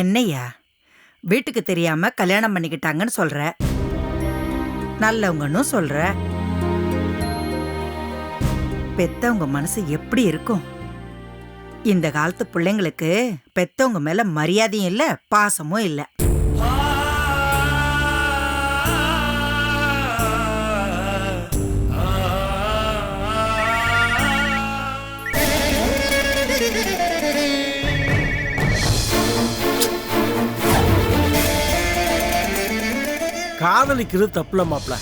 என்னய்யா வீட்டுக்கு தெரியாம கல்யாணம் பண்ணிக்கிட்டாங்கன்னு சொல்ற? நல்லவங்கன்னு சொல்ற? பெத்தவங்க மனசு எப்படி இருக்கும்? இந்த காலத்து பிள்ளைங்களுக்கு பெத்தவங்க மேல மரியாதையும் இல்ல பாசமும் இல்லை. காதலிக்கிறது தப்புல மாப்பிள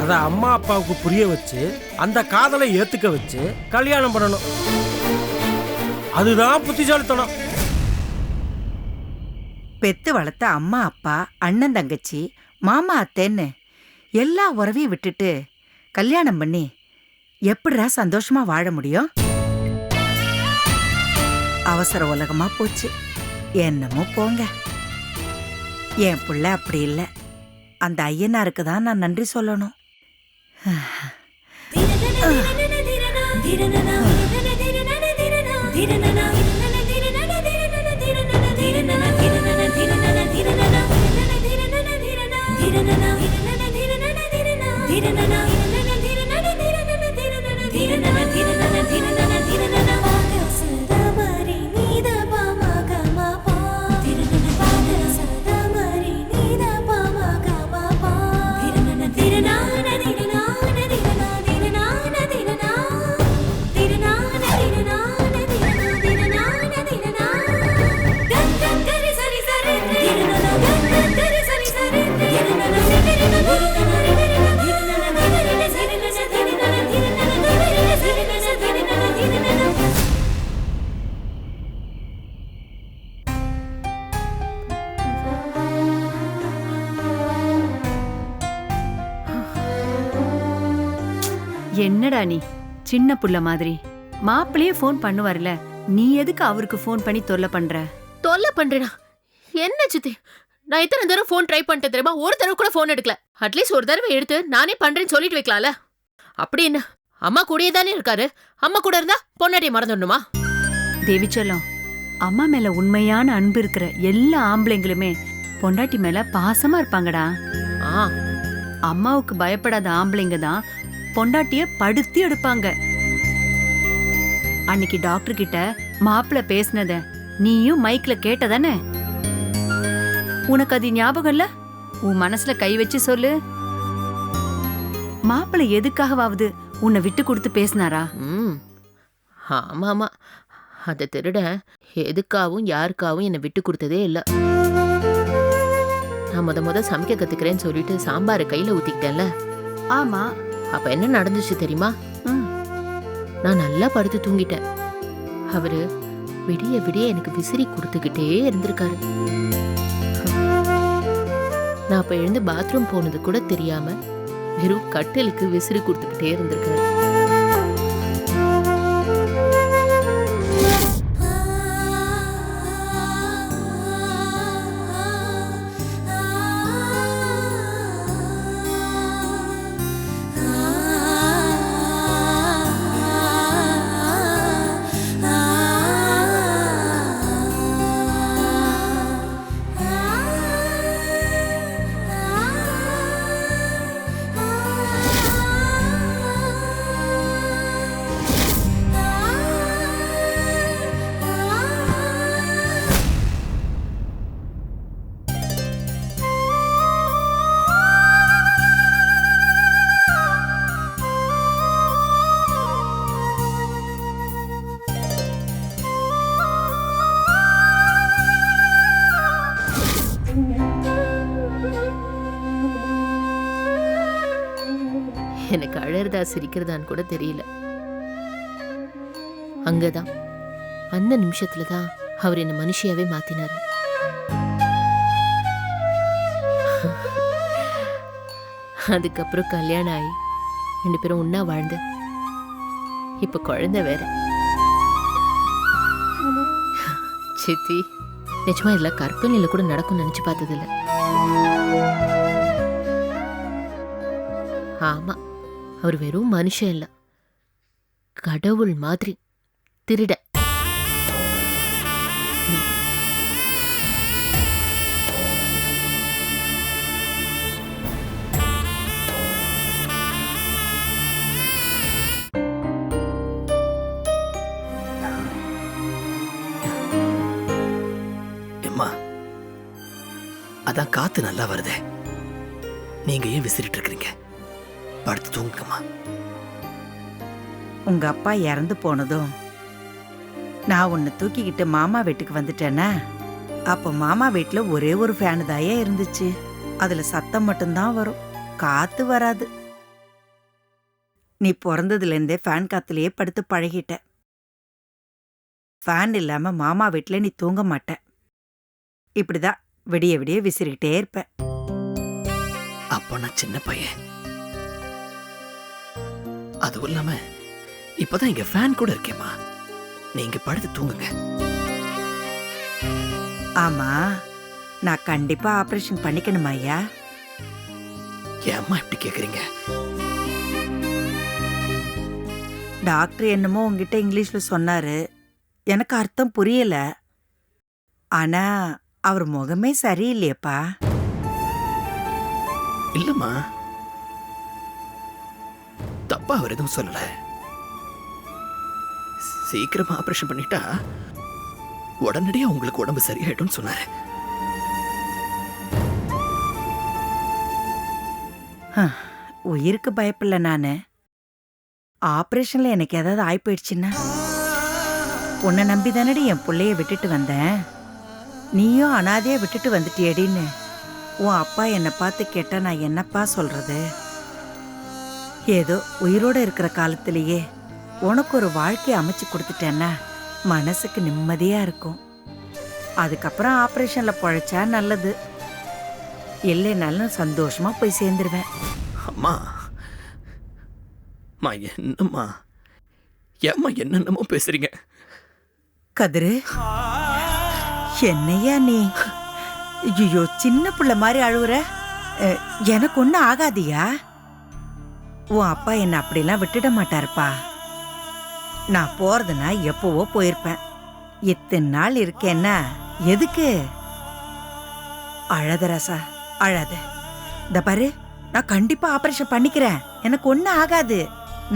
அதை அம்மா அப்பாவுக்கு புரிய வச்சு அந்த காதலை ஏத்துக்க வச்சு கல்யாணம் பண்ணணும். அதுதான் புத்திசாலித்தனம். பெத்து வளர்த்த அம்மா அப்பா அண்ணன் தங்கச்சி மாமா அத்தேன்னு எல்லா உறவையும் விட்டுட்டு கல்யாணம் பண்ணி எப்படிரா சந்தோஷமா வாழ முடியும்? அவசர உலகமா போச்சு. என்னமோ போங்க. என் பிள்ளை அப்படி இல்லை. அந்த ஐயனாருக்கு தான் நான் நன்றி சொல்லணும். என்னடா நீ. சின்ன புள்ள மாதிரி. மாப்பிள்ளையே ஃபோன் பண்ணுவார்ல. நீ எதுக்கு அவருக்கு ஃபோன் பண்ணி தொல்லை பண்ற? தொல்லை பண்றேனா? என்ன சித்தி? நான் இத்தனை தடவை ஃபோன் ட்ரை பண்ணிட்டேன் தெரியுமா? ஒரு தடவை கூட ஃபோன் எடுக்கல. அட்லீஸ்ட் ஒரு தடவை எடுத்து நானே பண்றேன்னு சொல்லிட்டு வைக்கலாம்ல. அப்படி என்ன? அம்மா கூடயே தானே இருக்காரு? அம்மா கூட இருந்தா பொன்னாட்டியை மறந்துடணுமா? தேவிச்சலம் அம்மா மேல உண்மையான அன்பு இருக்கிற எல்லா ஆம்பளைங்களுமே பொண்டாட்டி மேல பாசமா இருப்பாங்கடா. ஆ. அம்மாவுக்கு பயப்படாத ஆம்பளைங்க தான் பொண்டாட்டிய படுத்தி எடுப்பாங்க. அன்னைக்கு டாக்டர் கிட்ட மாப்பிள்ள பேசினத நீயும் மைக்ல கேட்டதானே? உனக்கு அது ஞாபகம் இல்ல? உன் மனசுல கை வச்சு சொல்லு. மாப்பிள்ள எதுக்காகவாவது உன்னை விட்டு கொடுத்து பேசினாரா? ம். ஆமா ஆமா அந்த திருட எதுக்காகவும் யாருக்காகவும் என்னை விட்டு கொடுத்ததே இல்ல. நான் முத முத சமைக்க கத்துக்கிறேன்னு சொல்லிட்டு சாம்பாரை கையில ஊத்திக்கிட்டேன்ல. ஆமா. அப்ப என்ன நடந்துச்சு தெரியுமா. நான் நல்லா படுத்து தூங்கிட்டேன். அவரு விடிய விடிய எனக்கு விசிறி கொடுத்துக்கிட்டே இருந்திருக்காரு. நான் அப்ப எழுந்து பாத்ரூம் போனது கூட தெரியாம வெறும் கட்டிலுக்கு விசிறி கொடுத்துக்கிட்டே இருந்திருக்காரு. அழுகிறதா சிரிக்கிறதான்னு கூட தெரியல. அங்கதான். அந்த நிமிஷத்துல தான் அவர் என்ன மனுஷியாவே மாத்தினாரு. அதுக்கப்புறம் கல்யாணம் ஆகி ரெண்டு பேரும் ஒன்னா வாழ்ந்த இப்ப குழந்தை வேற. சித்தி நிஜமா இதெல்லாம் கற்பனையில கூட நடக்கும்னு நினைச்சு பார்த்ததில்ல. ஆமா. அவர் வெறும் மனுஷன் இல்லை. கடவுள் மாதிரி. திருட. அதான் காத்து நல்லா வருதே. நீங்க ஏன் விசிறிட்டு இருக்கிறீங்க? படுத்து தூங்குங்கம்மா. உங்க அப்பா இறந்து போனதும் நான் உன்னை தூக்கிக்கிட்டு மாமா வீட்டுக்கு வந்துட்டேனா? அப்போ மாமா வீட்ல ஒரே ஒரு ஃபேனு தாயே இருந்துச்சு. அதுல சத்தம் மட்டும்தான் வரும். காத்து வராது. நீ பிறந்ததுல இருந்தே ஃபேன் காத்துலயே படுத்து பழகிட்ட. ஃபேன் இல்லாம மாமா வீட்ல நீ தூங்க மாட்ட. இப்படிதான் விடிய விடிய விசிறிக்கிட்டே இருப்ப. அப்போ நான் சின்ன பையன். அதுவும் இல்லாம இப்பதான் இங்க ஃபேன் கூட இருக்கேம்மா. நீங்க படுத்து தூங்குங்க. ஆமா நான் கண்டிப்பா ஆபரேஷன் பண்ணிக்கணுமா ஐயா? ஏம்மா இப்படி கேக்குறீங்க? டாக்டர் என்னமோ உங்ககிட்ட இங்கிலீஷ்ல சொன்னாரு. எனக்கு அர்த்தம் புரியல. ஆனா அவர் முகமே சரியில்லையேப்பா. இல்லம்மா. தப்பா அவர் எதுவும் சொல்லல. சீக்கிரமா ஆபரேஷன் பண்ணிட்டா உடனடியா உங்களுக்கு உடம்பு சரியாயிடும்னு சொன்னாரு உயிருக்கு பயப்பில்ல நானு. ஆபரேஷன்ல எனக்கு ஏதாவது ஆயி போயிடுச்சுன்னா உன்னை நம்பி தானடி என் பிள்ளைய விட்டுட்டு வந்தேன். நீயும் அனாதையா விட்டுட்டு வந்துட்டியடின்னு. உன் அப்பா என்னை பார்த்து கேட்டா நான் என்னப்பா சொல்றது? ஏதோ உயிரோட இருக்கிற காலத்திலேயே உனக்கு ஒரு வாழ்க்கையை அமைச்சு கொடுத்துட்டேன்னா மனசுக்கு நிம்மதியா இருக்கும். அதுக்கப்புறம் ஆபரேஷன்ல பொழைச்சா நல்லது. இல்லைனாலும் சந்தோஷமா போய் சேர்ந்துருவேன். அம்மா. அம்மா என்னம்மா? ஏம்மா என்னென்னமோ பேசுறீங்க? கதிரு என்னையா நீ? ஐயோ சின்ன புள்ள மாதிரி அழுவுற. அஹ், எனக்கு ஒன்றும் ஆகாதியா? உன் அப்பா என்னை அப்படிலாம் விட்டுட மாட்டாருப்பா. நான் போறதுனா எப்பவோ போயிருப்பேன். இத்தனை நாள் இருக்கேன்னா எதுக்கு? அழது ராசா அழாத. இந்த பாரு நான் கண்டிப்பா ஆபரேஷன் பண்ணிக்கிறேன். எனக்கு ஒன்றும் ஆகாது.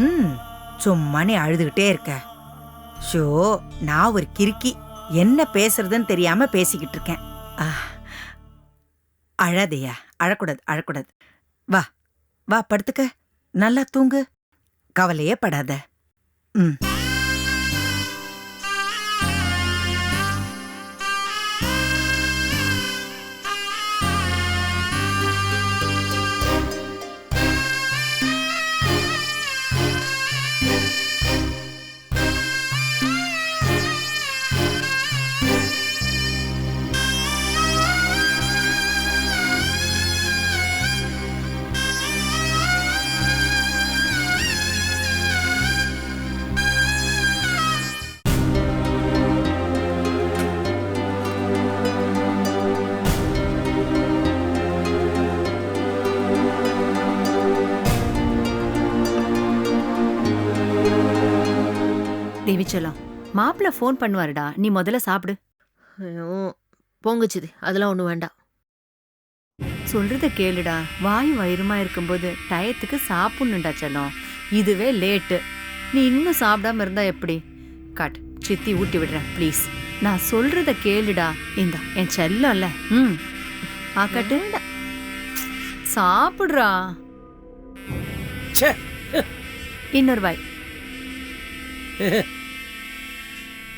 ம் சும்மா நீ அழுதுகிட்டே இருக்க. ஷோ நான் ஒரு கிறுக்கி. என்ன பேசுறதுன்னு தெரியாம பேசிக்கிட்டு இருக்கேன். அழாதையா அழக்கூடாது அழக்கூடாது. வா வா படுத்துக்க. நல்லா தூங்கு. கவலையே படாத. ம். தேவிச்சலம் மாப்பிள்ள ஃபோன் பண்ணுவாருடா. நீ முதல்ல சாப்பிடு. ஐயோ போங்க சித்தி அதெல்லாம் ஒன்றும் வேண்டாம். சொல்றத கேளுடா. வாய் வயிறுமா இருக்கும்போது டயத்துக்கு சாப்பிடணும்டா செல்லம். இதுவே லேட்டு நீ இன்னும் சாப்பிடாம இருந்தா எப்படி? கட் சித்தி ஊட்டி விடுறேன் ப்ளீஸ் நான் சொல்றத கேளுடா. இந்தா என் செல்லம்ல. ம். ஆக்கட்டு சாப்பிடுறா. இன்னொரு வாய்.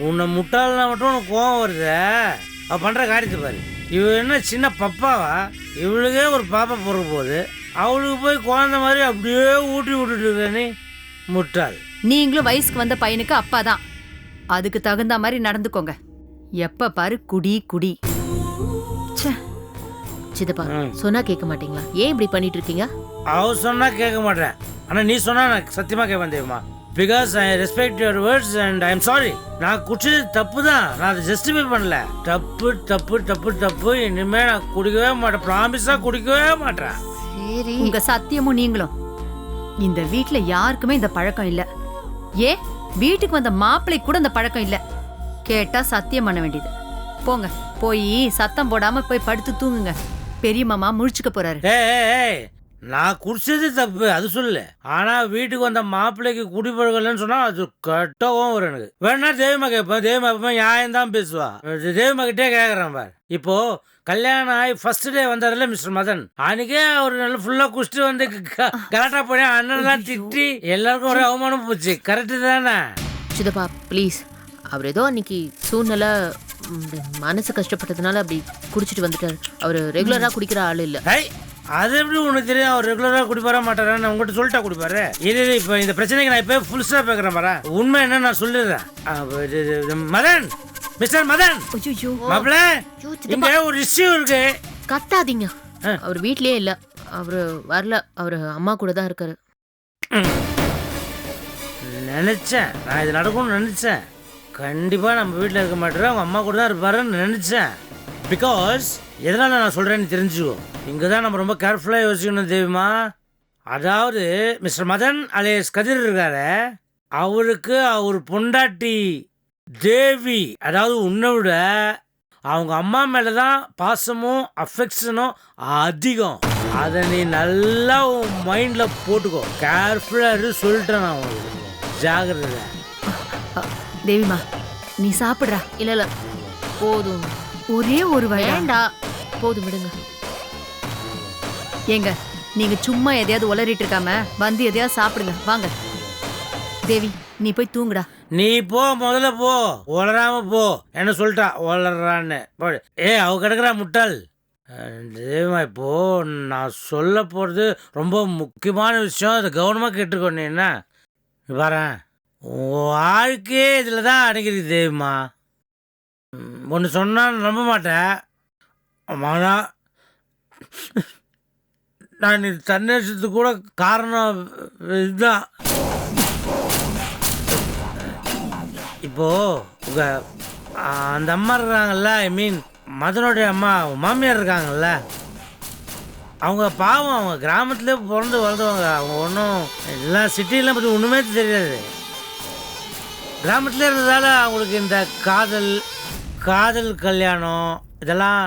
உன்னை முட்டாள்னா மட்டும் உனக்கு கோவம் வருது. அவ பண்ற காரியத்தை பாரு. இவ என்ன சின்ன பப்பாவா? இவளுக்கே ஒரு பாப்பா பிறக்க போகுது. அவளுக்கு போய் குழந்தை மாதிரி அப்படியே ஊட்டி விட்டுட்டு இருக்க நீ முட்டாள். நீங்களும் வயசுக்கு வந்த பையனுக்கு அப்பா தான் அதுக்கு தகுந்த மாதிரி நடந்துக்கோங்க. எப்ப பாரு குடி குடி. சித்தப்பா. சொன்னா கேட்க மாட்டீங்களா? ஏன் இப்படி பண்ணிட்டு இருக்கீங்க? அவ சொன்னா கேட்க மாட்டேன். ஆனா நீ சொன்னா நான் சத்தியமா கேட்பேன் தெரியுமா because I respect your words and I am sorry நான் குடிச்சது தப்பு தான் நான் அதை ஜஸ்டிஃபை பண்ணல. தப்பு தப்பு தப்பு தப்பு. இனிமே நான் குடிக்கவே மாட்டேன். ப்ராமிஸா குடிக்கவே மாட்டேன். சரி. உங்க சத்தியமும் நீங்களும். இந்த வீட்ல யாருக்குமே இந்த பழக்கம் இல்ல. ஏ வீட்டுக்கு வந்த மாப்பிள்ளை கூட இந்த பழக்கம் இல்ல. கேட்டா சத்தியம் பண்ண வேண்டியது. போங்க. போய் சத்தம் போடாம போய் படுத்து தூங்குங்க. பெரிய மாமா முழிச்சுக்க போறாரு. நான் குடிச்சது தப்பு அது சொல்லு ஆனா வீட்டுக்கு வந்த மாப்பிள்ளைக்கு குடி பழகலன்னு சொன்னா அது கட்டவும் வரும் எனக்கு. வேணா தேவிமா கேட்பேன் தேவிமா எப்பவுமே நியாயம் தான் பேசுவா தேவிமா கிட்டே கேக்குறேன் பார். இப்போ கல்யாணம் ஆகி ஃபர்ஸ்ட் டே வந்தார்ல மிஸ்டர் மதன்? அன்னைக்கே அவர் நல்லா ஃபுல்லாக குடிச்சிட்டு வந்து க- கலாட்டா போய் அண்ணன் தான் திட்டி எல்லாருக்கும் ஒரே அவமானம் போச்சு. கரெக்டு தானே? சிதப்பா ப்ளீஸ் அவர் ஏதோ அன்னைக்கு சூழ்நிலை மனசு கஷ்டப்பட்டதுனால அப்படி குடிச்சிட்டு வந்துட்டார். அவர் ரெகுலரா குடிக்கிற ஆள் இல்ல. அது எப்படி உனக்கு தெரியும்? அவர் ரெகுலராக குடிப்பாரா மாட்டாரான்னு உங்கள்கிட்ட சொல்லிட்டா குடிப்பாரு. இது இது, இப்போ இந்த பிரச்சனைக்கு நான் இப்போ ஃபுல் ஸ்டாப் பேசுகிறேன் பாரு. உண்மை என்ன நான் சொல்லிடுறேன். மதன் மிஸ்டர் மதன். சித்தப்பா. இங்க ஒரு இஷ்யூ இருக்கு. கத்தாதீங்க. அவர் வீட்லயே இல்ல. அவர் வரல. அவர் அம்மா கூட தான் இருக்காரு. நினைச்சேன். நான் இது நடக்கும்னு நினைச்சேன். கண்டிப்பா நம்ம வீட்டில் இருக்க மாட்டேன் அவங்க அம்மா கூட தான் இருப்பாருன்னு நினைச்சேன். பிகாஸ் எதனால நான் சொல்றேன்னு தெரிஞ்சுக்கோ. இங்க தான் நம்ம ரொம்ப கேர்ஃபுல்லாக யோசிக்கணும் தேவிமா அதாவது மிஸ்டர் மதன் அலேஸ் கதிர் இருக்காரு அவருக்கு அவர் பொண்டாட்டி தேவி அதாவது உன்னை விட அவங்க அம்மா மேலே தான் பாசமும் அஃபெக்ஷனும் அதிகம். அதை நீ நல்லா உன் மைண்டில் போட்டுக்கோ. கேர்ஃபுல்லாக இரு சொல்லிட்டேன் நான் உனக்கு ஜாகிரதை தேவிமா நீ சாப்பிடுறா. இல்ல இல்ல. போதும். ஒரே ஒரு வேண்டா போதும் விடுங்க. ஏங்க நீங்க சும்மா எதையாவது உளறிட்டு இருக்காம வந்து எதையாவது சாப்பிடுங்க. வாங்க. தேவி நீ போய் தூங்குடா. நீ போ முதல்ல போ. உளராம போ. என்ன சொல்லிட்டா? உளறான்னு. ஏ அவ கிடக்குறா முட்டாள். அஹ் தேவமா இப்போ நான் சொல்ல போகிறது ரொம்ப முக்கியமான விஷயம். அதை கவனமாக கேட்டுக்கோ நீ என்ன? பாரு. வாழ்க்கையே இதில் தான் அடங்கிருக்கு தேவிமா ஒன்று சொன்னால் நம்ப மாட்டேன். ஆனால் நான் இது தன்னேசத்துக்கு கூட காரணம் இதுதான். இப்போ உங்கள் அந்த அம்மா இருக்காங்கல்ல ஐ மீன் மதனுடைய அம்மா மாமியார் இருக்காங்கல்ல அவங்க பாவம் அவங்க கிராமத்திலே பிறந்து வளர்ந்தவங்க அவங்க ஒன்றும் எல்லாம் சிட்டிலாம் பற்றி ஒன்றுமே தெரியாது. கிராமத்தில் இருந்ததால் அவங்களுக்கு இந்த காதல் காதல் கல்யாணம் இதெல்லாம்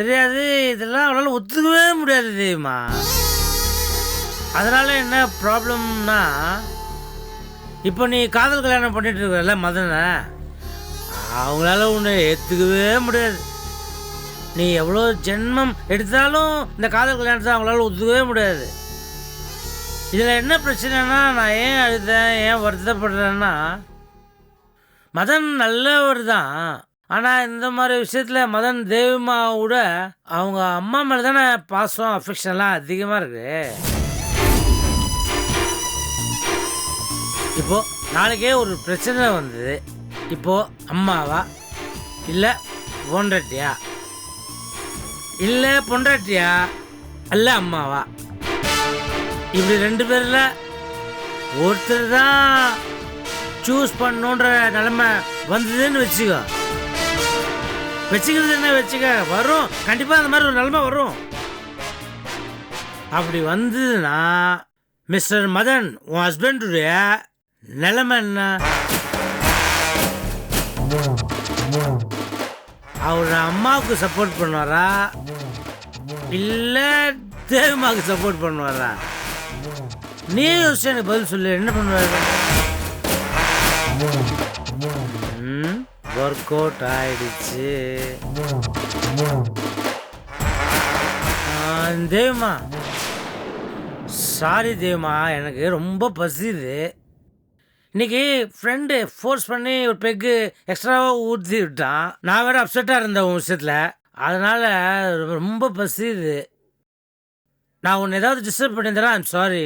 தெரியாது. இதெல்லாம் அவளால் ஒத்துக்கவே முடியாது தெரியுமா? அதனால் என்ன ப்ராப்ளம்னா இப்போ நீ காதல் கல்யாணம் பண்ணிட்டு இருக்கல மதனை அவங்களால உன்னை ஏற்றுக்கவே முடியாது. நீ எவ்வளோ ஜென்மம் எடுத்தாலும் இந்த காதல் கல்யாணத்தை அவங்களால ஒத்துக்கவே முடியாது. இதில் என்ன பிரச்சனைனா நான் ஏன் அழுதேன் ஏன் வருத்தப்படுறேன்னா மதன் நல்லவர் தான். ஆனால் இந்த மாதிரி விஷயத்தில் மதன் தேவிமாவோட அவங்க அம்மா மேலே தானே பாசம் அஃபெக்ஷன்லாம் அதிகமாக இருக்குது இப்போ நாளைக்கே ஒரு பிரச்சனை வந்தது. இப்போ அம்மாவா? இல்லை பொண்டாட்டியா? இல்லை பொண்டாட்டியா? அல்ல அம்மாவா? இப்படி ரெண்டு பேரில் ஒருத்தர் தான் சூஸ் பண்ணுன்ற நிலமை வந்ததுன்னு வச்சுக்கோ. வச்சுக்கிறது என்ன வச்சுக்க? வரும். கண்டிப்பாக அந்த மாதிரி ஒரு நிலமை வரும். அப்படி வந்ததுன்னா மிஸ்டர் மதன் உன் ஹஸ்பண்டுடைய நிலைமை என்ன? அவர் அம்மாவுக்கு சப்போர்ட் பண்ணுவாரா? இல்லை தேவமாவுக்கு சப்போர்ட் பண்ணுவாரா? நீ யோசிச்சு எனக்கு பதில் சொல்லு. என்ன பண்ணுவாரு? ஒர்க் அவுட் ஆயிடுச்சு தேவமா சாரி தேவமா எனக்கு ரொம்ப பசிது இன்னைக்கு ஃப்ரெண்டு ஃபோர்ஸ் பண்ணி ஒரு பெக்கு எக்ஸ்ட்ராவாக ஊற்றி விட்டான். நான் வேறு அப்செட்டாக இருந்தேன் உன் விஷயத்தில். அதனால் ரொம்ப பசிது நான் உன்னை ஏதாவது டிஸ்டர்ப் பண்ணியிருந்தேன் ஐம் சாரி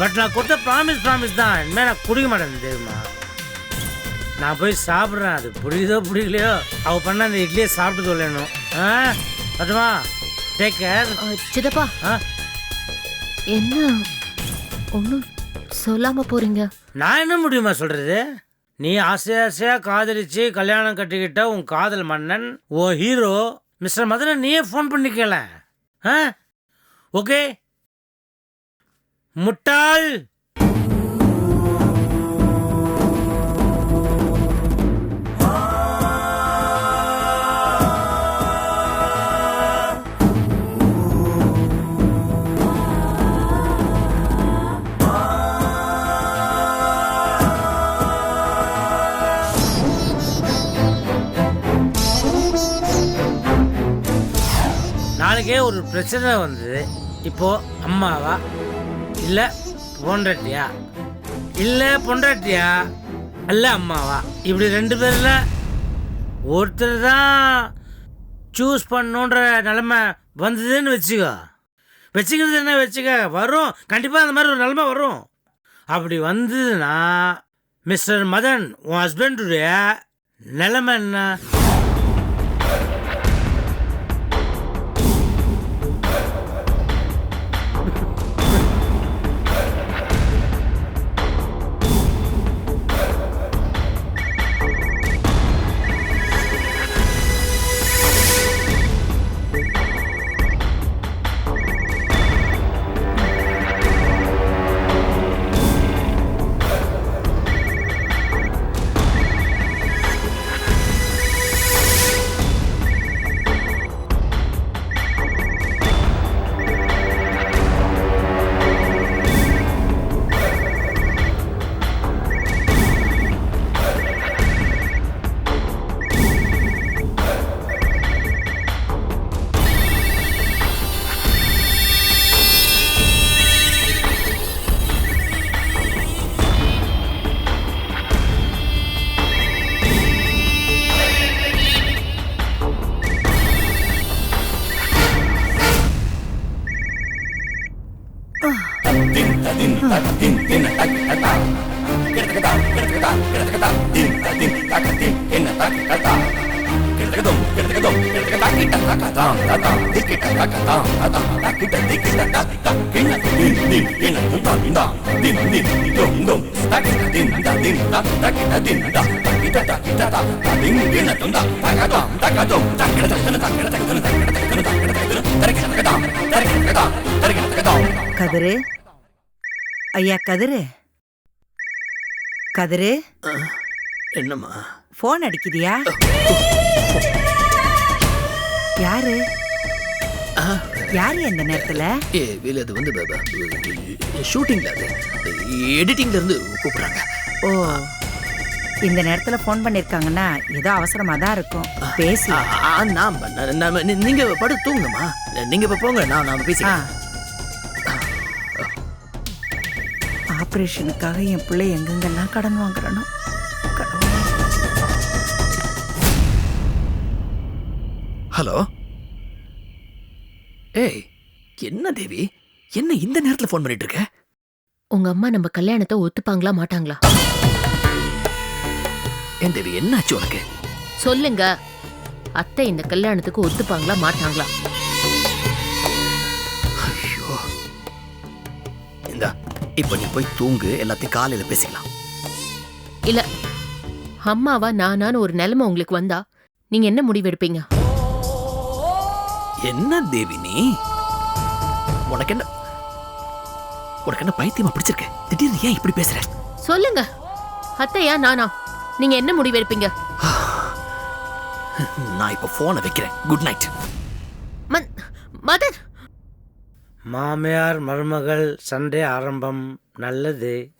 பட் நான் கொடுத்த ப்ராமிஸ் ப்ராமிஸ் தான். இனிமேல் நான் குடிக்க மாட்டேன் தெரியுமா நான் போய் சாப்பிட்றேன். அது பிடிக்குதோ பிடிக்கலையோ அவ பண்ண அந்த இட்லியை சாப்பிட்டு சொல்லணும் ஆ? பட்டுமா டேக் கேர் சிதப்பா ஆ? என்ன? ஒன்றும் சொல்லாம போறீங்க. நான் என்ன முடியுமா சொல்றது? நீ ஆசை ஆசையா காதலிச்சு கல்யாணம் கட்டிக்கிட்ட உன் காதல் மன்னன் உன் ஹீரோ மிஸ்டர் மதனை நீயே ஃபோன் பண்ணிக்கல ஆ? ஓகே. முட்டாள்! நாளைக்கே ஒரு பிரச்சனை வந்தது. இப்போ அம்மாவா? இல்லை பொண்டாட்டியா? இல்லை பொண்டாட்டியா? அல்ல அம்மாவா? இப்படி ரெண்டு பேரில் ஒருத்தர் தான் சூஸ் பண்ணுன்ற நிலமை வந்ததுன்னு வச்சுக்கோ. வச்சுக்கிறது என்ன வச்சுக்க? வரும். கண்டிப்பாக அந்த மாதிரி ஒரு நிலமை வரும். அப்படி வந்ததுன்னா மிஸ்டர் மதன் உன் ஹஸ்பண்டுடைய நிலமை என்ன? கதிரு? ஐயா கதிரு? கதிரு? என்னம்மா? ஃபோன் அடிக்குதியா யாரு? யாரு இந்த நேரத்துல? ஏ இல்ல அது வந்து ஷூட்டிங்ல அது. எடிட்டிங்ல இருந்து கூப்பிடுறாங்க. ஓ இந்த நேரத்துல ஃபோன் பண்ணிருக்காங்கன்னா ஏதோ அவசரமா தான் இருக்கும். பேசு. ஆ, ஆ, நான் நான்- நான் நீ- நீங்க படுத்து தூங்குங்கம்மா நீங்க இப்ப போங்க நான் நாம பேசிக்கலாம் ஆபரேஷனுக்காக என் பிள்ளை எங்கெங்கெல்லாம் கடன் வாங்குறானோ. ஹலோ? ஏய் என்ன தேவி? என்ன இந்த நேரத்துல ஃபோன் பண்ணிட்டு இருக்க உங்க அம்மா நம்ம கல்யாணத்தை ஒத்துப்பாங்களா மாட்டாங்களா? ஏன் தேவி என்னாச்சு உனக்கு? சொல்லுங்க. அத்தை இந்த கல்யாணத்துக்கு ஒத்துப்பாங்களா மாட்டாங்களா? ஐயோ. இந்தா இப்போ நீ போய் தூங்கு எல்லாத்தையும் காலையில பேசிக்கலாம். இல்ல அம்மாவா நானான்னு ஒரு நிலைமை உங்களுக்கு வந்தா நீங்க என்ன முடிவு எடுப்பீங்க என்ன தேவி நீ? உனக்கு என்ன உனக்கு என்ன பைத்தியமா பிடிச்சிருக்க திடீர்னு ஏன் இப்படி பேசுற? சொல்லுங்க. அத்தையா நானா? நீங்க என்ன முடிவு எடுப்பீங்க நான் இப்போ போனை வைக்கிறேன். குட் நைட் மன்- மதன் மாமியார் மருமகள் சண்டை ஆரம்பம். நல்லது.